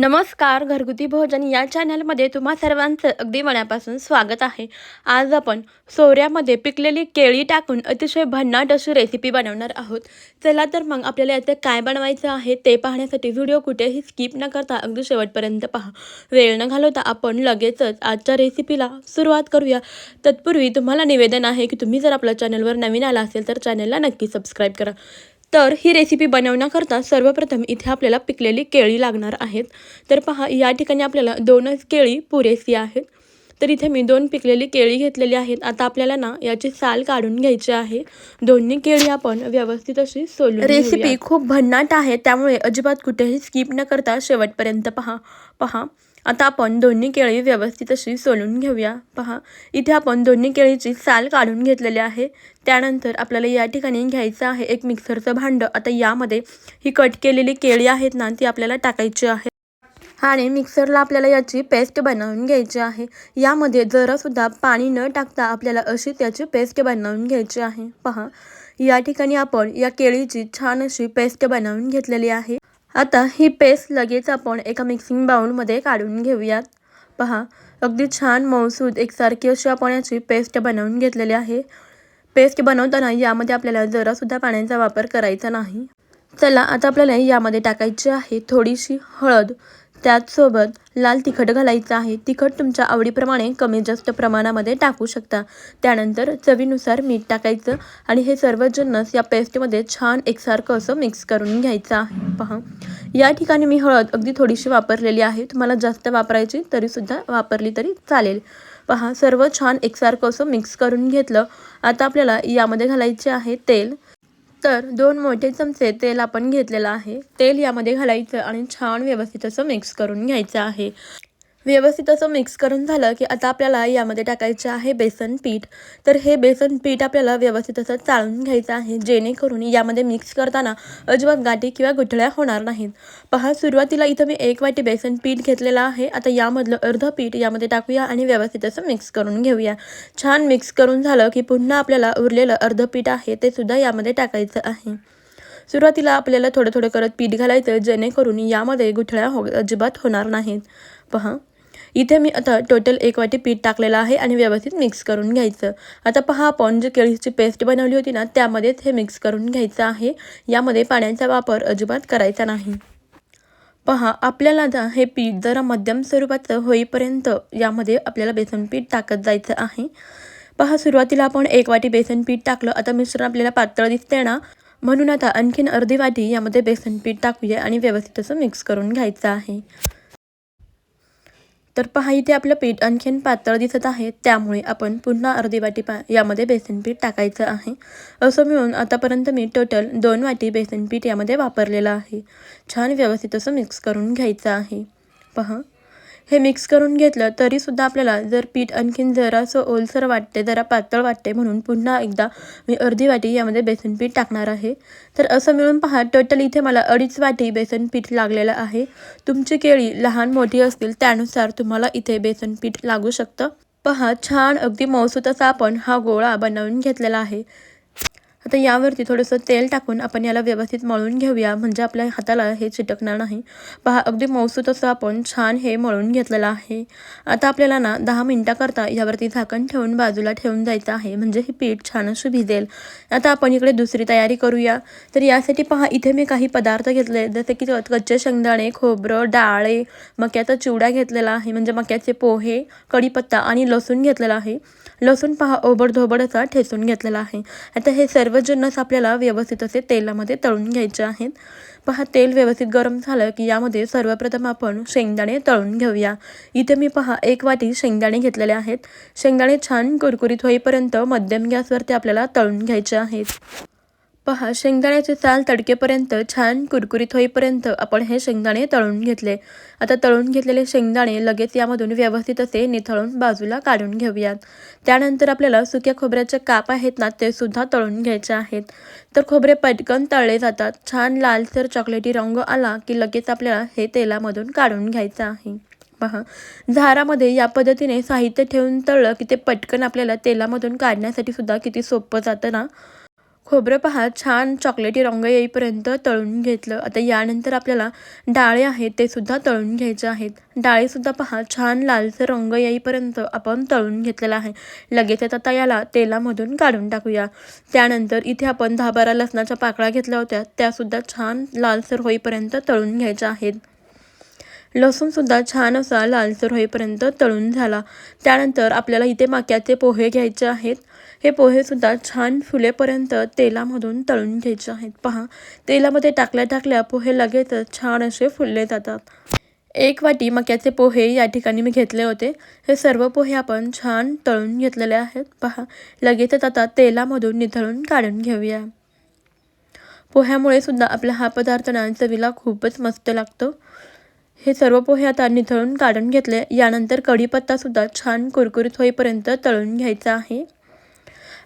नमस्कार घरगुती भोजन या चॅनलमध्ये तुम्हा सर्वांचं अगदी मनापासून स्वागत आहे. आज आपण सोऱ्यामध्ये पिकलेली केळी टाकून अतिशय भन्नाट अशी रेसिपी बनवणार आहोत. चला तर मग आपल्याला याचं काय बनवायचं आहे ते पाहण्यासाठी व्हिडिओ कुठेही स्किप न करता अगदी शेवटपर्यंत पहा. वेळ न घालवता आपण लगेचच आजच्या रेसिपीला सुरुवात करूया. तत्पूर्वी तुम्हाला निवेदन आहे की तुम्ही जर आपल्या चॅनलवर नवीन आला असेल तर चॅनलला नक्की सबस्क्राईब करा. तर ही रेसिपी बनवण्याकरता सर्वप्रथम इथे आपल्याला पिकलेली केळी लागणार आहेत. तर पहा या ठिकाणी आपल्याला दोनच केळी पुरेसी आहेत. तर इथे मी दोन पिकलेली केळी घेतलेली आहेत. आता आपल्याला ना याची साल काढून घ्यायची आहे. दोन्ही केळी आपण व्यवस्थित अशी सोलून रेसिपी खूप भन्नाट आहे. त्यामुळे अजिबात कुठेही स्किप न करता शेवटपर्यंत पहा. पहा. आता आपण दोन्ही केळी व्यवस्थित अशी सोलून घेऊया. पहा इथे आपण दोन्ही केळीची साल काढून घेतलेली आहे. त्यानंतर आपल्याला या ठिकाणी घ्यायचं आहे एक मिक्सरचं भांडं. आता यामध्ये ही कट केलेली केळी आहेत ना ती आपल्याला टाकायची आहे. आणि मिक्सरला आपल्याला याची पेस्ट बनवून घ्यायची आहे. यामध्ये जरासुद्धा पाणी न टाकता आपल्याला अशी त्याची पेस्ट बनवून घ्यायची आहे. पहा या ठिकाणी आपण या केळीची छान अशी पेस्ट बनवून घेतलेली आहे. आता ही पेस्ट लगेच आपण एका मिक्सिंग बाउलमध्ये काढून घेऊयात. पहा अगदी छान मौसूद एकसारखी अशी आपण याची पेस्ट बनवून घेतलेली आहे. पेस्ट बनवताना यामध्ये आपल्याला जरासुद्धा पाण्याचा वापर करायचा नाही. चला आता आपल्याला यामध्ये टाकायची आहे थोडीशी हळद. त्याचसोबत लाल तिखट घालायचं आहे. तिखट तुमच्या आवडीप्रमाणे कमी जास्त प्रमाणामध्ये टाकू शकता. त्यानंतर चवीनुसार मीठ टाकायचं आणि हे सर्व जिन्नस या पेस्टमध्ये छान एकसारखं असं मिक्स करून घ्यायचं आहे. पहा. या ठिकाणी मी हळद अगदी थोडीशी वापरलेली आहे. तुम्हाला जास्त वापरायची तरीसुद्धा वापरली तरी चालेल. पहा सर्व छान एकसारखं असं मिक्स करून घेतलं. आता आपल्याला यामध्ये घालायचे आहे तेल. तर दोन मोठे चमचे तेल आपण घेतलेलं आहे. तेल यामध्ये घालायचं आणि छान व्यवस्थित असं मिक्स करून घ्यायचं आहे. व्यवस्थित असं मिक्स करून झालं की आता आपल्याला यामध्ये टाकायचं आहे बेसन पीठ. तर हे बेसन पीठ आपल्याला व्यवस्थित असं चाळून घ्यायचं आहे जेणेकरून यामध्ये मिक्स करताना अजिबात गाठी किंवा गुठळ्या होणार नाहीत. पहा सुरुवातीला इथं मी एक वाटी बेसन पीठ घेतलेलं आहे. आता यामधलं अर्ध पीठ यामध्ये टाकूया आणि व्यवस्थित असं मिक्स करून घेऊया. छान मिक्स करून झालं की पुन्हा आपल्याला उरलेलं अर्ध पीठ आहे ते सुद्धा यामध्ये टाकायचं आहे. सुरुवातीला आपल्याला थोडं थोडं करत पीठ घालायचं जेणेकरून यामध्ये गुठळ्या हो अजिबात होणार नाहीत. पहा. इथे मी आता टोटल एक वाटी पीठ टाकलेलं आहे आणि व्यवस्थित मिक्स करून घ्यायचं. आता पहा आपण जे केळीची पेस्ट बनवली होती ना त्यामध्येच हे मिक्स करून घ्यायचं आहे. यामध्ये पाण्याचा वापर अजिबात करायचा नाही. पहा आपल्याला आता हे पीठ जरा मध्यम स्वरूपाचं होईपर्यंत यामध्ये आपल्याला बेसन पीठ टाकत जायचं आहे. पहा सुरुवातीला आपण एक वाटी बेसन पीठ टाकलं. आता मिश्रण आपल्याला पातळ दिसते ना म्हणून आता आणखीन अर्धी वाटी यामध्ये बेसन पीठ टाकूया आणि व्यवस्थित असं मिक्स करून घ्यायचं आहे. तर पहा इथे आपलं पीठ आणखीन पातळ दिसत आहे. त्यामुळे आपण पुन्हा अर्धी वाटी पा यामध्ये बेसन पीठ टाकायचं आहे. असं मिळून आतापर्यंत मी टोटल दोन वाटी बेसन पीठ यामध्ये वापरलेलं आहे. छान व्यवस्थित असं मिक्स करून घ्यायचं आहे. पहा हे मिक्स करून घेतलं तरीसुद्धा आपल्याला जर पीठ आणखीन जरासं ओलसर वाटते जरा पातळ वाटते म्हणून पुन्हा एकदा मी अर्धी वाटी यामध्ये बेसन पीठ टाकणार आहे. तर असं मिळून पहा टोटल इथे मला अडीच वाटी बेसन पीठ लागलेलं आहे. तुमची केळी लहान मोठी असतील त्यानुसार तुम्हाला इथे बेसन पीठ लागू शकतं. पहा छान अगदी मौसूत असा आपण हा गोळा बनवून घेतलेला आहे. आता यावरती थोडंसं तेल टाकून आपण याला व्यवस्थित मळून घेऊया. म्हणजे आपल्या हाताला हे चिटकणार नाही. पहा अगदी मौसूत असं आपण छान हे मळून घेतलेलं आहे. आता आपल्याला ना दहा मिनटाकरता यावरती झाकण ठेवून बाजूला ठेवून जायचं आहे. म्हणजे हे पीठ छान अशी भिजेल. आता आपण इकडे दुसरी तयारी करूया. तर यासाठी पहा इथे मी काही पदार्थ घेतले. जसे की कच्चे शेंगदाणे खोबरं डाळे मक्याचा चिवडा घेतलेला आहे. म्हणजे मक्याचे पोहे कढीपत्ता आणि लसूण घेतलेला आहे. लसूण पहा ओबडधोबड असा ठेचून घेतलेला आहे. आता हे सर्व जन्नस आपल्याला व्यवस्थित असे तेलामध्ये तळून घ्यायचे आहेत. पहा तेल व्यवस्थित गरम झालं की यामध्ये सर्वप्रथम आपण शेंगदाणे तळून घेऊया. इथे मी पहा एक वाटी शेंगदाणे घेतलेले आहेत. शेंगदाणे छान कुरकुरीत होईपर्यंत मध्यम गॅसवरती आपल्याला तळून घ्यायचे आहेत. पहा शेंगदाण्याचे साल तडकेपर्यंत छान कुरकुरीत होईपर्यंत आपण हे शेंगदाणे तळून घेतले. आता तळून घेतलेले शेंगदाणे लगेच यामधून व्यवस्थित असे निथळून बाजूला काढून घेऊयात. त्यानंतर आपल्याला सुक्या खोबऱ्याचे काप आहेत ना ते सुद्धा तळून घ्यायचे आहेत. तर खोबरे पटकन तळले जातात. छान लालसर चॉकलेटी रंग आला की लगेच आपल्याला हे तेलामधून काढून घ्यायचं आहे. पहा झारामध्ये या पद्धतीने साहित्य ठेवून तळलं की ते पटकन आपल्याला तेलामधून काढण्यासाठी सुद्धा किती सोपं जातं ना? खोबरं पहा छान चॉकलेटी रंग येईपर्यंत तळून घेतलं. आता यानंतर आपल्याला डाळे आहेत ते सुद्धा तळून घ्यायचे आहेत. डाळीसुद्धा पहा छान लालसर रंग येईपर्यंत आपण तळून घेतलेला आहे. लगेचच आता याला तेलामधून काढून टाकूया. त्यानंतर इथे आपण दहा बारा लसणाच्या पाकळ्या घेतल्या होत्या. त्यासुद्धा छान लालसर होईपर्यंत तळून घ्यायच्या आहेत. लसूणसुद्धा छान असा लालसर होईपर्यंत तळून झाला. त्यानंतर आपल्याला इथे मक्याचे पोहे घ्यायचे आहेत. हे पोहेसुद्धा छान फुलेपर्यंत तेलामधून तळून घ्यायचे आहेत. पहा तेलामध्ये टाकल्या टाकल्या पोहे लगेचच छान असे फुलले जातात. एक वाटी मक्याचे पोहे या ठिकाणी मी घेतले होते. हे सर्व पोहे आपण छान तळून घेतलेले आहेत. पहा लगेचच आता तेलामधून निथळून काढून घेऊया. पोह्यामुळे सुद्धा आपला हा पदार्थ ना चवीला खूपच मस्त लागतो. हे सर्व पोहे आता निथळून काढून घेतले. यानंतर कढीपत्तासुद्धा छान कुरकुरीत होईपर्यंत तळून घ्यायचा आहे.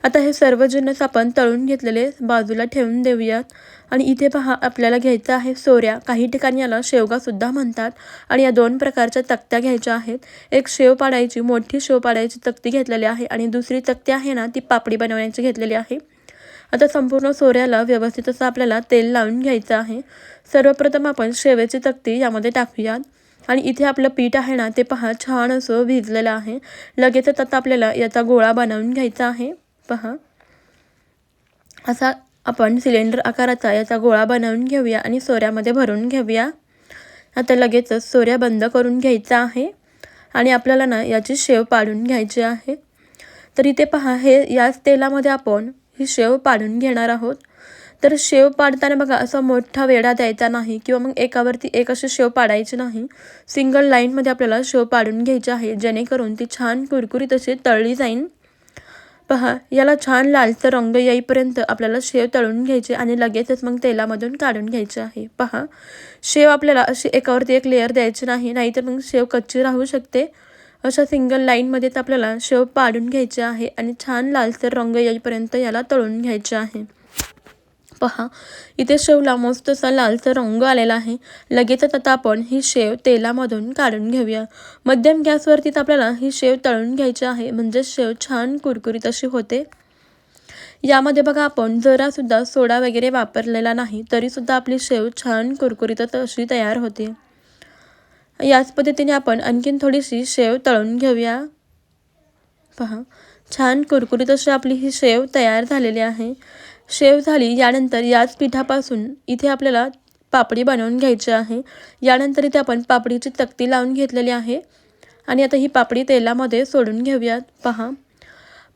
आता हे सर्व जिन्नस आपण तळून घेतलेले बाजूला ठेवून देऊयात. आणि इथे पहा आपल्याला घ्यायचं आहे सोऱ्या. काही ठिकाणी याला शेवगासुद्धा म्हणतात. आणि या दोन प्रकारच्या तक्त्या घ्यायच्या आहेत. एक शेव पाडायची मोठी शेव पाडायची तक्ती घेतलेली आहे. आणि दुसरी तक्ती आहे ना ती पापडी बनवण्याची घेतलेली आहे. आता संपूर्ण सोऱ्याला व्यवस्थित असं आपल्याला तेल लावून घ्यायचं आहे. सर्वप्रथम आपण शेवेची तक्ती यामध्ये टाकूयात. आणि इथे आपलं पीठ आहे ना ते पहा छान असं भिजलेलं आहे. लगेचच आता आपल्याला याचा गोळा बनवून घ्यायचा आहे. पहा. असा आपण सिलेंडर आकाराचा याचा गोळा बनवून घेऊया आणि सोऱ्यामध्ये भरून घेऊया. आता लगेचच सोऱ्या बंद करून घ्यायचा आहे आणि आपल्याला ना याची शेव पाडून घ्यायची आहे. तर इथे पहा हे याच तेलामध्ये आपण ही शेव पाडून घेणार आहोत. तर शेव पाडताना बघा असा मोठा वेढा द्यायचा नाही किंवा मग एकावरती एक अशी शेव पाडायची नाही. सिंगल लाईनमध्ये आपल्याला शेव पाडून घ्यायची आहे जेणेकरून ती छान कुरकुरीत अशी तळली जाईल पहा याला छान लालसर रंग येईपर्यंत आपल्याला शेव तळून घ्यायचे आणि लगेचच मग तेलामधून काढून घ्यायचे आहे. पहा शेव आपल्याला अशी एकावरती एक लेअर द्यायची नाही नाहीतर मग शेव कच्ची राहू शकते. अशा सिंगल लाईनमध्येच आपल्याला शेव पाडून घ्यायचे आहे आणि छान लालसर रंग येईपर्यंत याला तळून घ्यायचे आहे. पहा. इथे शेवला मस्त असा लालसर रंग आलेला आहे. लगेचच आता आपण ही शेव तेलामधून काढून घेऊया. मध्यम गॅसवरतीच आपल्याला ही शेव तळून घ्यायची आहे. म्हणजे शेव छान कुरकुरीत अशी होते. यामध्ये बघा आपण जरासुद्धा सोडा वगैरे वापरलेला नाही तरीसुद्धा आपली शेव छान कुरकुरीतच अशी तयार होते. याच पद्धतीने आपण आणखीन थोडीशी शेव तळून घेऊया. पहा. छान कुरकुरीत अशी आपली ही शेव तयार झालेली आहे. शेव झाली यानंतर याच पिठापासून इथे आपल्याला पापडी बनवून घ्यायची आहे. यानंतर इथे आपण पापडीची तक्ती लावून घेतलेली आहे. आणि आता ही पापडी तेलामध्ये सोडून घेऊयात. पहा.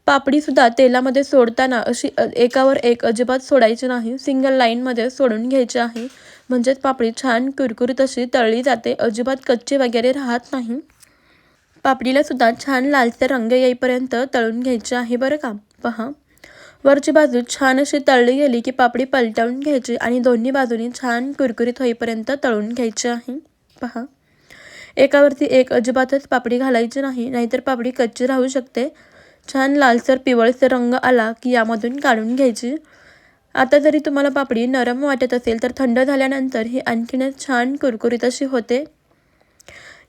पापडीसुद्धा तेलामध्ये सोडताना अशी एकावर एक अजिबात सोडायची नाही. सिंगल लाईनमध्ये सोडून घ्यायची आहे. म्हणजेच पापडी छान कुरकुरीत अशी तळली जाते. अजिबात कच्ची वगैरे राहत नाही. पापडीला सुद्धा छान लालसर रंग येईपर्यंत तळून घ्यायचे आहे. बरं का? पहा. वरची बाजू छान अशी तळली गेली की पापडी पलटवून घ्यायची आणि दोन्ही बाजूनी छान कुरकुरीत होईपर्यंत तळून घ्यायची आहे. पहा. एकावरती एक अजिबातच पापडी घालायची नाही नाहीतर पापडी कच्ची राहू शकते. छान लालसर पिवळसर रंग आला की यामधून काढून घ्यायची. आता जरी तुम्हाला पापडी नरम वाटत असेल तर थंड झाल्यानंतर ही आणखीनच छान कुरकुरीत अशी होते.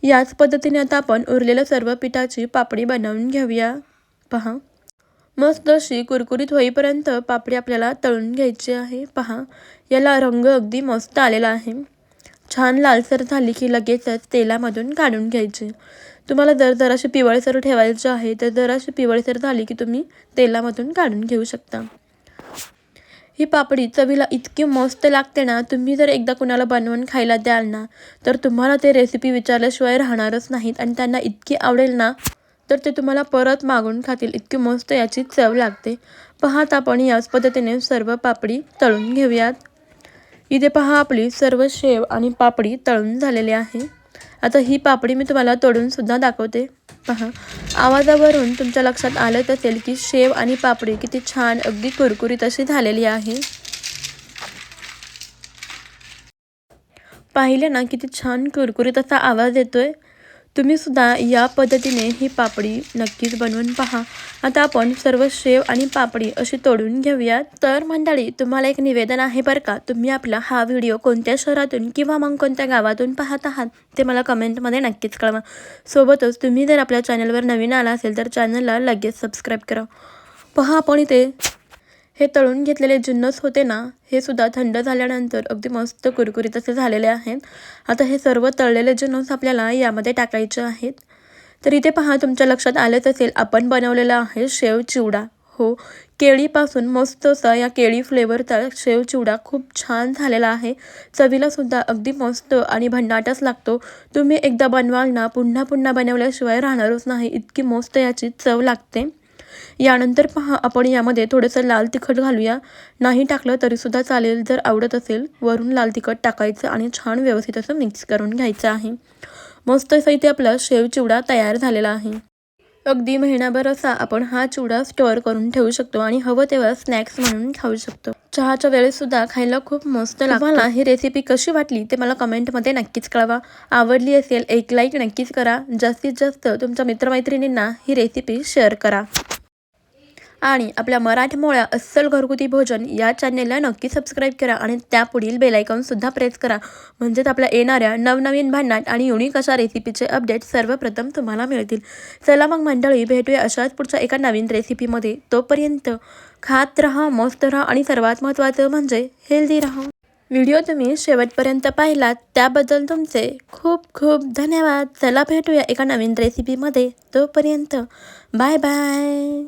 याच पद्धतीने आता आपण उरलेल्या सर्व पिठाची पापडी बनवून घेऊया. पहा. मस्त अशी कुरकुरीत होईपर्यंत पापडी आपल्याला तळून घ्यायची आहे. पहा याला रंग अगदी मस्त आलेला आहे. छान लालसर झाली की लगेचच तेलामधून काढून घ्यायची. तुम्हाला जर जराशी पिवळसर ठेवायचं आहे तर जराशी पिवळसर झाली की तुम्ही तेलामधून काढून घेऊ शकता. ही पापडी चवीला इतकी मस्त लागते ना तुम्ही जर एकदा कुणाला बनवून खायला द्याल ना तर तुम्हाला ते रेसिपी विचारल्याशिवाय राहणारच नाहीत आणि त्यांना इतकी आवडेल ना तर ते तुम्हाला परत मागून खातील. इतकी मस्त याची चव लागते. पहात आपण याच पद्धतीने सर्व पापडी तळून घेऊयात. इथे पहा आपली सर्व शेव आणि पापडी तळून झालेली आहे. आता ही पापडी मी तुम्हाला तोडूनसुद्धा दाखवते. पहा. आवाजावरून तुमच्या लक्षात आलंच असेल की शेव आणि पापडी किती छान अगदी कुरकुरीत अशी झालेली आहे. पाहिलं ना किती छान कुरकुरीत असा आवाज येतोय. तुम्ही सुद्धा या पद्धतीने ही पापडी नक्कीच बनवून पहा. आता आपण सर्व शेव आणि पापडी अशी तोडून घेऊयात तर मंडळी तुम्हाला एक निवेदन आहे बरं का? तुम्ही आपला हा व्हिडिओ कोणत्या शहरातून किंवा मग कोणत्या गावातून पाहत आहात ते मला कमेंटमध्ये नक्कीच कळवा. सोबतच तुम्ही जर आपल्या चॅनलवर नवीन आला असेल तर चॅनलला लगेच सबस्क्राईब करा. पहा आपण इथे हे तळून घेतलेले जिन्नस होते ना हे सुद्धा थंड झाल्यानंतर अगदी मस्त कुरकुरीत असे झालेले आहेत. आता हे सर्व तळलेले जिन्नस आपल्याला यामध्ये टाकायचे आहेत. तर इथे पहा तुमच्या लक्षात आलंच असेल आपण बनवलेला आहे शेव चिवडा. हो केळीपासून मस्त असा या केळी फ्लेवरचा शेव चिवडा खूप छान झालेला आहे. चवीला सुद्धा अगदी मस्त आणि भन्नाटच लागतो. तुम्ही एकदा बनवाल ना पुन्हा पुन्हा बनवल्याशिवाय राहणारच नाही. इतकी मस्त याची चव लागते. यानंतर पहा आपण यामध्ये थोडंसं लाल तिखट घालूया. नाही टाकलं तरीसुद्धा चालेल जर आवडत असेल वरून लाल तिखट टाकायचं आणि छान व्यवस्थित असं मिक्स करून घ्यायचं आहे. मस्त असं इथे आपला शेव चिवडा तयार झालेला आहे. अगदी महिनाभर असा आपण हा चिवडा स्टोअर करून ठेवू शकतो आणि हवं तेव्हा स्नॅक्स म्हणून खाऊ शकतो. चहाच्या वेळेस सुद्धा खायला खूप मस्त लागतं. मला ही रेसिपी कशी वाटली ते मला कमेंटमध्ये नक्कीच कळवा. आवडली असेल एक लाईक नक्कीच करा. जास्तीत जास्त तुमच्या मित्रमैत्रिणींना ही रेसिपी शेअर करा. आणि आपल्या मराठमोळ्या अस्सल घरगुती भोजन या चॅनेलला नक्की सबस्क्राईब करा आणि त्यापुढील बेलायकॉनसुद्धा प्रेस करा. म्हणजेच आपल्या येणाऱ्या नवनवीन भांडणात आणि युनिक अशा रेसिपीचे अपडेट सर्वप्रथम तुम्हाला मिळतील. चला मग मंडळी भेटूया अशाच पुढच्या एका नवीन रेसिपीमध्ये तोपर्यंत खात राहा मस्त राहा आणि सर्वात महत्त्वाचं म्हणजे हेल्दी राहा. व्हिडिओ तुम्ही शेवटपर्यंत पाहिलात त्याबद्दल तुमचे खूप खूप धन्यवाद. चला भेटूया एका नवीन रेसिपीमध्ये तोपर्यंत बाय बाय